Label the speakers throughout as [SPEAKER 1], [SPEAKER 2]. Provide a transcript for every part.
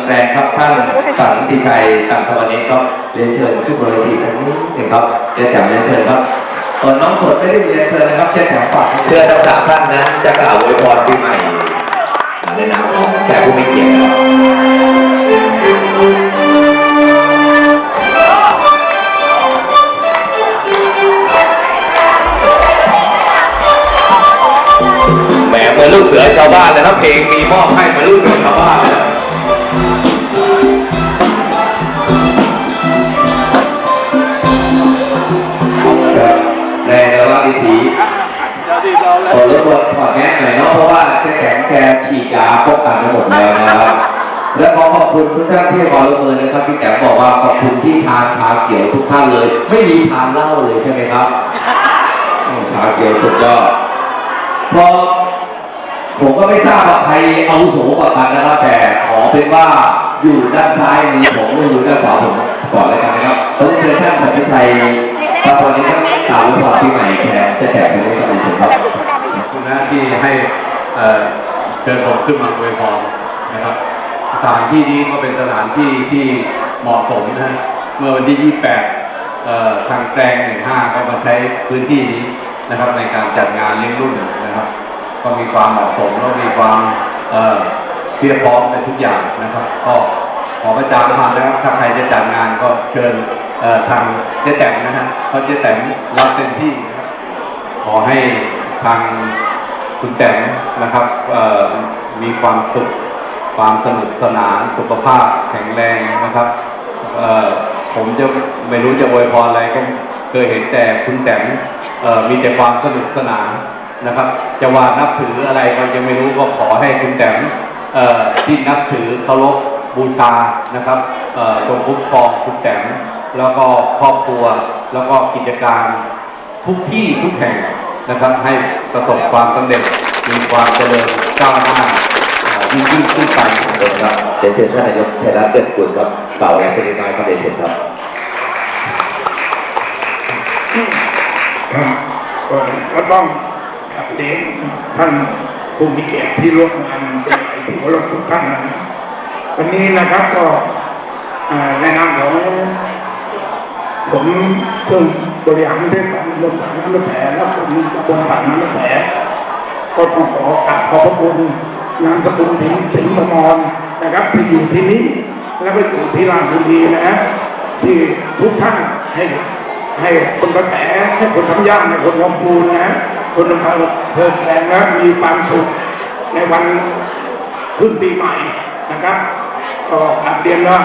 [SPEAKER 1] ำแพงครับท่านสันติชัยตังสวัสนี้ก็เรียนเชิญ
[SPEAKER 2] ขึ้นบนเวทีสักนิดหนึงครับเจ๊แจ่มเรียนเชิญครับเออน้องสดไม่ได้เรียนเชิญนะครับเจ๊แจ่มฝาก
[SPEAKER 1] เพื่อทั้งสามท่านนะจะกล่าวอวยพรปีใหม่ในนามของแขกผู้มีเกียรติแหมเหมือนลูกเสือชาวบ้านเลยนะเพลงมีมอบให้เหมือนลูกเสือชาวบ้าน
[SPEAKER 2] หน่อยเนาะเพราะว่าเจ๊แจ๋วแกฉีดยาป้องกันไปหมดแล้วนะครับและขอขอบคุณทุกท่านที่ขอร่วมมือนะครับพี่แจ๋วบอกว่าขอบคุณที่ทานชาเขียวทุกท่านเลย ไม่มีทานเหล้าเลยใช่ไหมครับอืมชาเขียวสุดยอดพอผมก็ไม่ทราบว่าใครอาวุโสกว่ากันนะครับ แต่ขอเป็นว่าอยู่ด้านซ้ายมือผมหรืออยู่ด้านขวาผมก่อนเลยกันนะครับขอเชิญท่านสันติชัยตะวันนี้ท่านกล่าวอวยพรปีใหม่แทนเจะแจกเป็นผู้บริสุทธิ์ครับ
[SPEAKER 3] ขอบ คุณนะที่ให้เอ่อเชิญผมขึ้นมาอวยพรนะครับ สถานที่นี้ก็เป็นสถานที่ที่เหมาะสมนะเมื่อวันที่ 28 ทางแปลง15 ก็มาใช้พื้นที่นี้นะครับ ในการจัดงานเลี้ยงรุ่นนะครับ ก็มีความเหมาะสมแล้วมีความเอ่อเพียบพร้อมในทุกอย่างนะครับ ก็ขอประจานผ่านนะครับถ้าใครจะจัดงานก็เชิญทางเจ๊แต๋มนะฮะเพราะเจ๊แต๋มรับเต็มที่นะครับขอให้ ทางคุณแต๋มนะครับมีความสุข ความสนุกสนาน สุขภาพแข็งแรงนะครับผมจะไม่รู้จะอวยพรอะไรก็เคยเห็นแต่คุณแต๋มเอ่อมีแต่ความสนุกสนานนะครับ จะว่านับถืออะไรก็ยังไม่รู้ก็ขอให้คุณแต๋มเอ่อที่นับถือเคารพบูชานะครับทรงคุ้มครองคุณแต๋มแล้วก็ครอบครัวแล้วก็กิจการทุกที่ทุกแห่ง นะครับให้ประสบความสำเร็จมีความเจริญก้าวหน้าเอ่อยิ่งยิ่งขึ้นไป
[SPEAKER 1] ขอบคุณครับเดี๋ยวเชิญท่านนายกชัยรัตน์เกิดกุลครับกล่าวอะไรเป็นนายครับเดี๋ยวเชิญครับ
[SPEAKER 4] ครับก็ต้องขับเลี้ยงท่านผู้มีเกียรติที่ร่วมงานเป็นใหญ่ที่เคารพทุกท่านนะครับวันนี้นะครับก็เอ่อในนามของผมเพิ่ง บริหารเทศบาลตำบลปากน้ำแผลและผมตำบลปากน้ำแผลก็ต้องขอกราบขอบพระคุณนามสกุลถึงสิงห์ประมรนะครับที่อยู่ที่นี่และก็อยู่ที่ลานบุรีนะฮะที่ทุกท่านให้ให้คนกระแสให้คนทำย่างให้คนลำพูนนะคนอำเภอเพิ่มแรงนะมีความสุขในวันขึ้นปีใหม่นะครับก็กลับเรียนว่า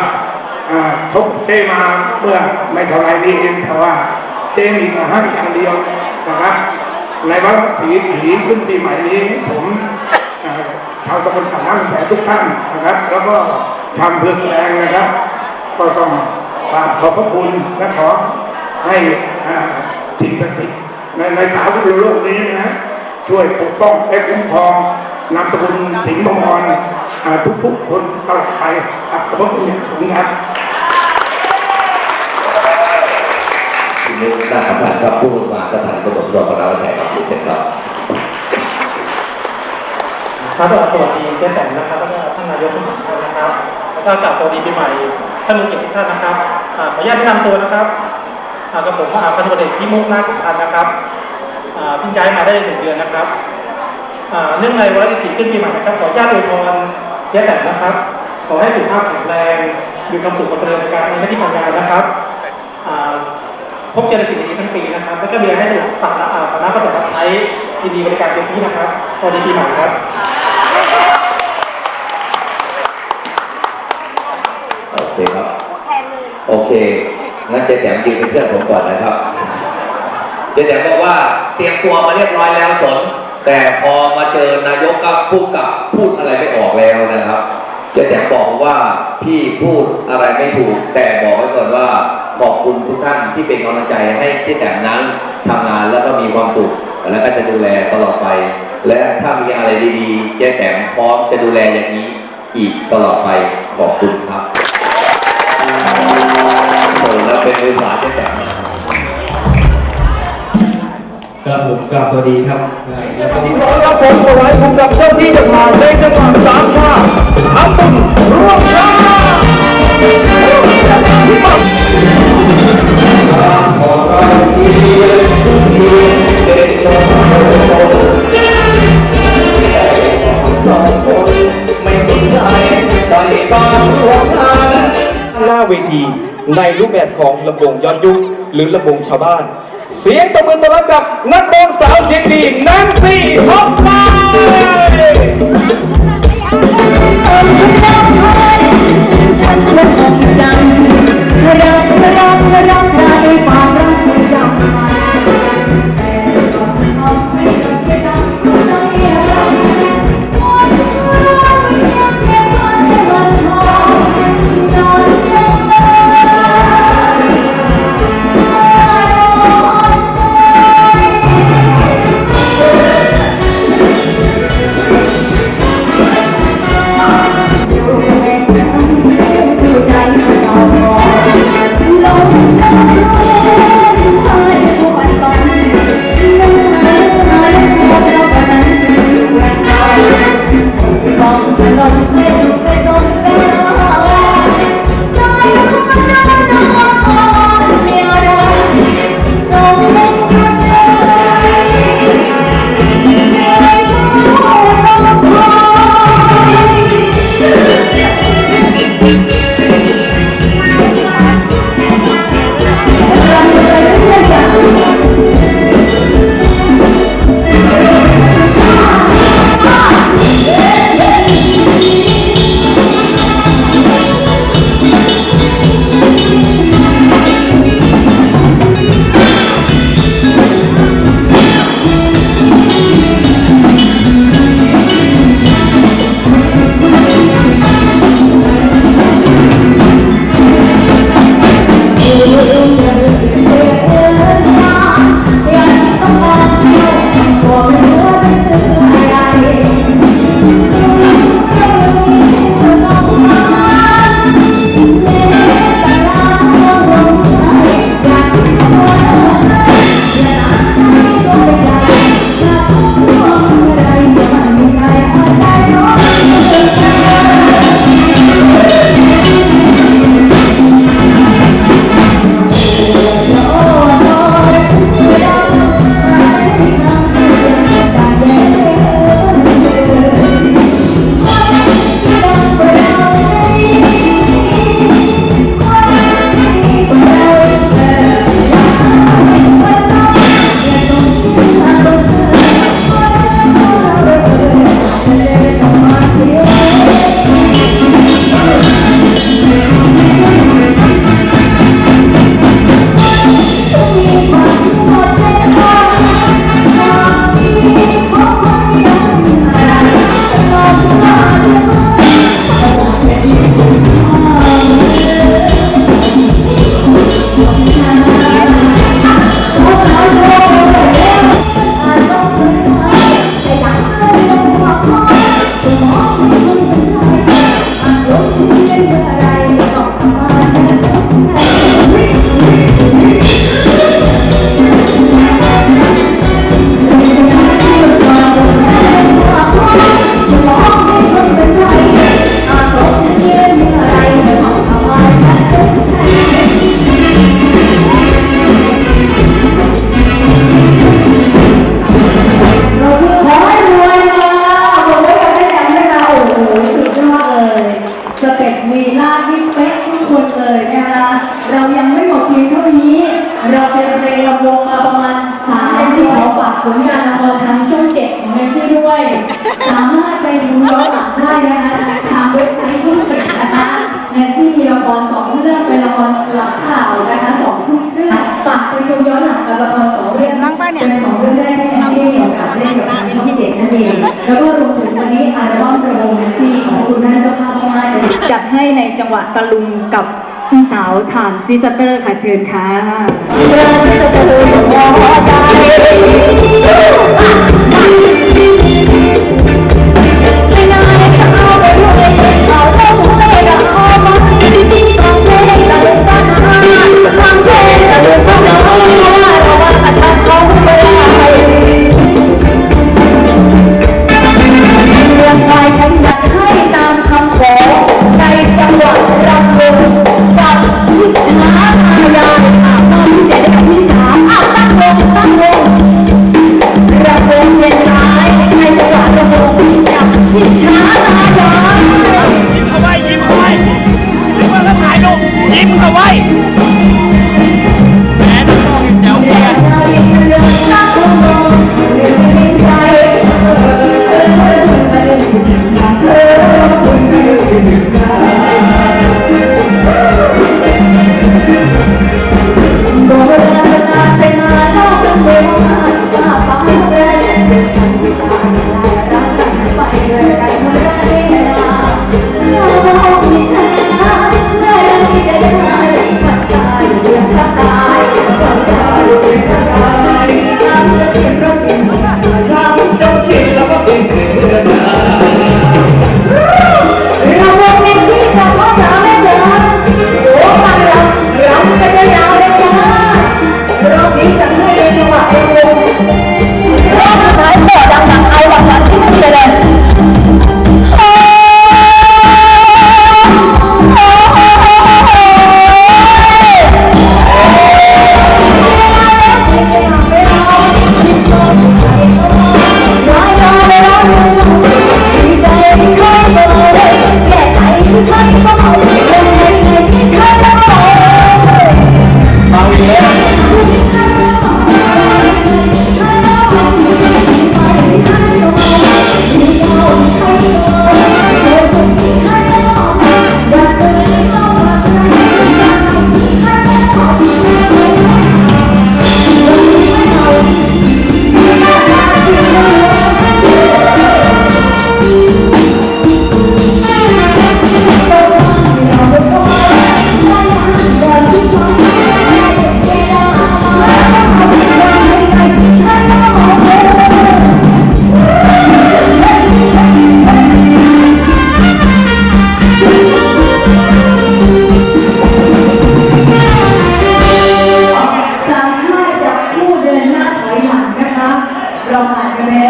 [SPEAKER 4] อ่าพบเจ้มาเมื่อไม่เท่าไรนี้เองแต่ว่า เจมีมาให้อย่างเดียวนะครับในวันผีผีขึ้นปีใหม่นี้ผมชาวตำบลป่าน้ำแสทุกท่านนะครับ แล้วก็ทำเพื่อแรงนะครับ ก็ต้องกราบขอบพระคุณและขอให้สิ่งศักดิ์สิทธิ์ในในสาวที่โลกนี้นะช่วยปกป้องและคุ้มครองนามสกุลสิงห์มงรอ่าทุกๆคนตลอดไปครับขอบพระคุณอย่างสูงครับ
[SPEAKER 1] ที นี้น่าสำคัญครับผู้มาประธานกรมรปภแขกครับเดี๋ยวเชิญครับ
[SPEAKER 5] ครับสวัสดีเจ๊แต๋มนะครับแล้วก็ท่านนายกทุกท่านนะครับแล้วก็กราบสวัสดีปีใหม่ท่านผู้เกียรติทุกท่านนะครับขออนุญาตแนะนำตัวนะครับกับผมอาพันธุ์ตำรวจเอกพิมุกนาคุพันธ์นะครับเพิ่งย้ายมาได้หนึ่งเดือนนะครับเนื่องในวันที่ขึ้นปีใหม่นะครับขออนุญาตอวยพรเจ๊แต๋มนะครับ ขอให้สุขภาพแข็งแรงมีความสุขความเจริญในการในหน้าที่การงานนะครับ พบเจอในสิ่งดีๆทั้งปีนะครับ แล้วก็มีอะไรให้สนุกสาระอ่าสาระประสบการณ์ใช้ดีๆบริการเต็มที่นะครับสวัสดีปีใหม่ครับ
[SPEAKER 1] โอเคครับโอเคงั้นเจ๊แต๋มยืนเป็นเพื่อนผมก่อนนะครับเจ๊แต๋มบอกว่าเตรียมตัวมาเรียบร้อยแล้วสนแต่พอมาเจอนายกก็พูดกับพูดอะไรไม่ออกแล้วนะครับเจ๊แต๋มบอกว่าพี่พูดอะไรไม่ถูก แต่บอกไว้ก่อนว่า ขอบคุณทุกท่านที่เป็นกำลังใจให้เจ๊แต๋มนั้นทำงานแล้วก็มีความสุข แล้วก็จะดูแลตลอดไป และถ้ามีอะไรดีๆเจ๊แต๋มพร้อมจะดูแลอย่างนี้อีกตลอดไปขอบคุณครับโอ้แล้วเป็นมือขวาเจ๊แต๋ม
[SPEAKER 6] ครับผมกราบสวัสดีครับแล้วก็
[SPEAKER 7] ขอรับผมถวายคุณกับเจ้าที่จะผ่านในจังหวัดสามชาติทำบุญร่วมชาติ หน้าเวทีในรูปแบบของลำวงย้อนยุคหรือลำวงชาวบ้าน เสียงตะมือตะลักกับนักร้องสาวเสียงดีนันซี่ฮ็อปไล
[SPEAKER 8] หวะตะลุมกับสาวถานซิสเตอร์ค่ะเชิญค่ะ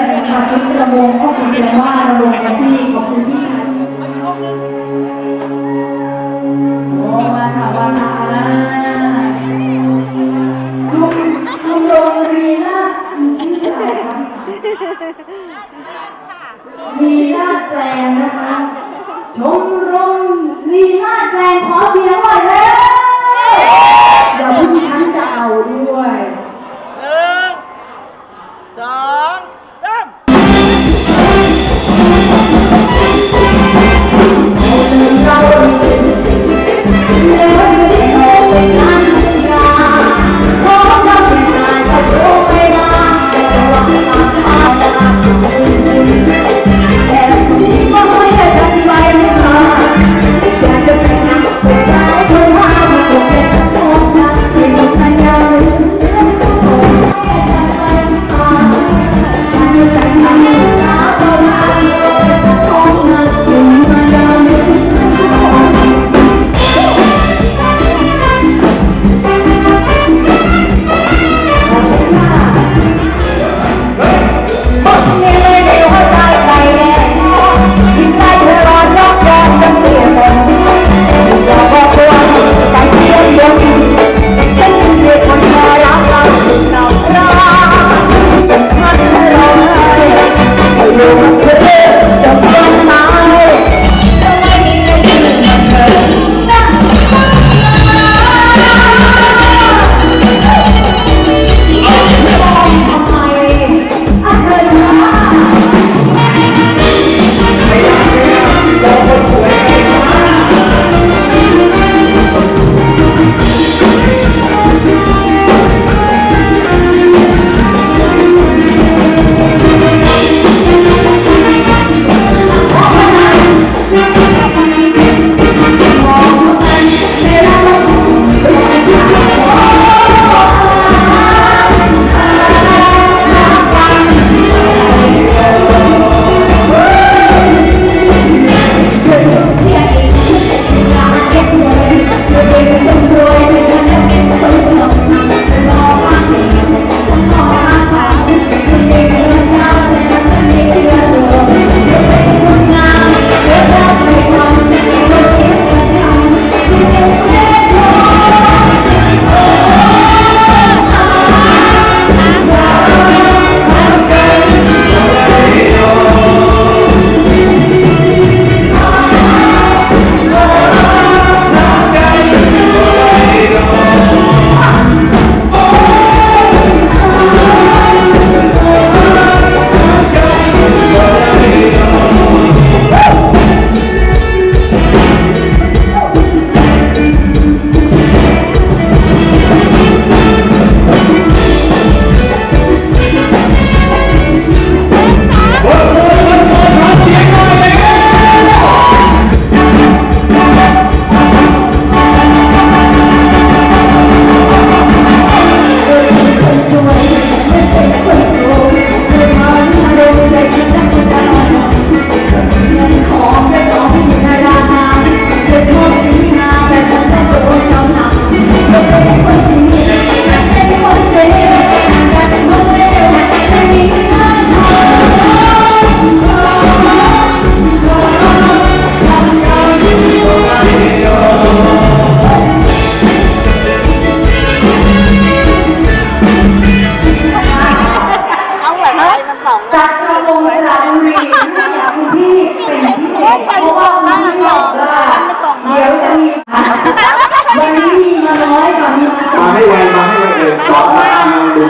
[SPEAKER 9] และ
[SPEAKER 7] สำหรัดระวงก็คือแสดงว่าระวงมาที่ของคุณที่โอ้มาค่ะมาค่ะชุมชุมโรงรีนาชื่ออะไรคะรีนาแปลงนะคะชมรมลีนาแปลงขอเสียง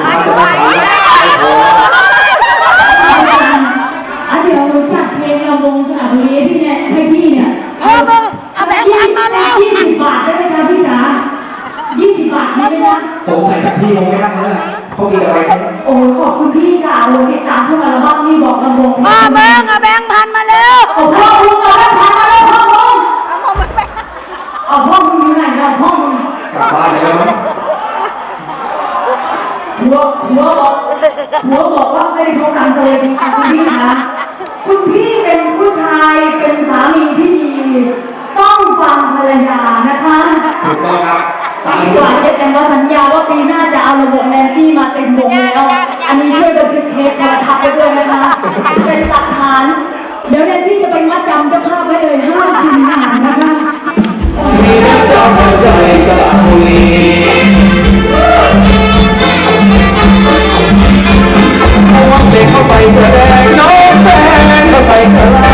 [SPEAKER 10] มา
[SPEAKER 7] ดู
[SPEAKER 6] ท่านจะได้ทำแล้วไอ้โห
[SPEAKER 7] อะเดี๋ยวหนูจัดเพลงระวงสระบุรีให้พี่เนี่ยให้พี่เนี่ย
[SPEAKER 11] เออมึงเอาแบงค์พันมาแล้ว
[SPEAKER 7] ยี่สิบบาทได้ไหมคะพี่จ๋ายี่สิบบาทได้ไหมคะ
[SPEAKER 6] สงสัยจากพี่คงไม่นั่งแล้วล่ะเขามีอะไรใช่ไหม
[SPEAKER 7] โอ้ขอบคุณพี่จ๋าโอ้ติดตามทุกอัลบั้มนี่บอกระวง
[SPEAKER 11] มาเบิ้งเอาแบงค์พันมาเร็ว
[SPEAKER 7] โอ้พ่อ งว่าสัญญาว่าปีหน้าจะเอาระบบแนนซี่มาเป็นวงแล้ว อันนี้ช่วยบันทึกเทปโทรทัศน์ไปด้วยนะคะเป็นหลักฐาน เดี๋ยวแนนซี่จะไปมัดจำเจ้าภาพไว้เลยห้ามกิน้าหารนะคะ
[SPEAKER 12] มีน้ำจอมใจสระบุรีเอาวันเด็กเข้าไปแสดงน้องแฟนเข้าไปแสดง